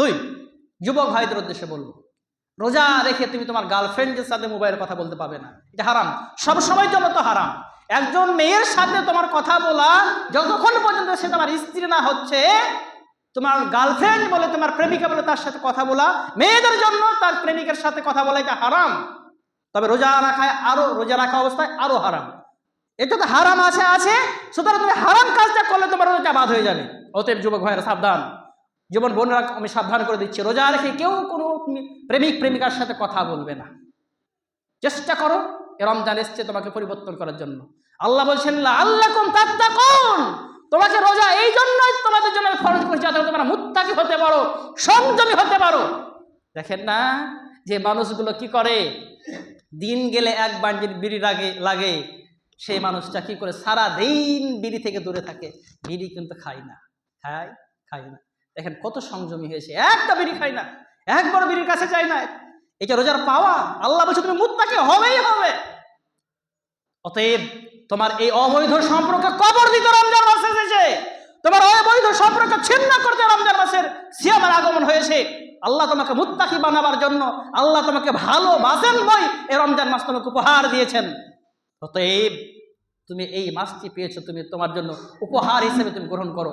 দুই, যুবক ভাইদের উদ্দেশ্যে বলব, রোজা রেখে তুমি তোমার গার্লফ্রেন্ডের সাথে মোবাইলের কথা বলতে পাবে না। এটা হারাম। সব সময় জন্য তো হারাম। একজন মেয়ের সাথে তোমার কথা বলা, যতক্ষণ পর্যন্ত সে তোমার স্ত্রী না হচ্ছে, তোমার গার্লফ্রেন্ড বলে, তোমার প্রেমিকা বলে তার সাথে কথা বলা, মেয়েদের জন্য তার প্রেমিকের সাথে কথা বলা, এটা হারাম। তবে রোজা রাখায় আরও, রোজা রাখা অবস্থায় আরও হারাম। এটা তো হারাম আছে আছে, সুতরাং তুমি হারাম কাজটা করলে তোমার রোজা বাদ হয়ে যাবে। অতএব যুবক ভাইয়ের, সাবধান। জীবন বোনরা আমি সাবধান করে দিচ্ছি, রোজা রেখে কেউ কোনো প্রেমিক, প্রেমিকার সাথে কথা বলবে না। চেষ্টা করো রমজান এসছে তোমাকে পরিবর্তন করার জন্য। আল্লাহ বলছেন আল্লাহ কোন তোমাকে রোজা এই জন্যই তোমাদের জন্য ফরজ করেছি, যাতে তোমরা মুত্তাকি হতে পারো, সংযমী হতে পারো। দেখেন না, যে মানুষগুলো কি করে? দিন গেলে এক বান্ডিল বিড়ি লাগে লাগে। সেই মানুষটা কি করে? সারা দিন বিড়ি থেকে দূরে থাকে। বিড়ি কিন্তু খায় না, খায় খায় না। দেখেন কত সংযমী হয়েছে। একটা বিড়ি খাই না একবার বিড়ির কাছে যায় না। এটা রোজার পাওয়া, আল্লাহ বলছে, তুমি মুত্তাকি, হবেই হবে। অতএব তোমার এই অবৈধ সম্পর্ক কবর দিতে রমজান মাস এসেছে। তোমার অবৈধ সম্পর্ক ছিন্ন করতে রমজান মাসের সিয়ামের আগমন হয়েছে। আল্লাহ তোমাকে মুত্তাকি বানাবার জন্য, আল্লাহ তোমাকে ভালোবাসেন বই এই রমজান মাস তোমাকে উপহার দিয়েছেন। অতএব তুমি এই মাসটি পেয়েছ, তুমি তোমার জন্য উপহার হিসেবে তুমি গ্রহণ করো।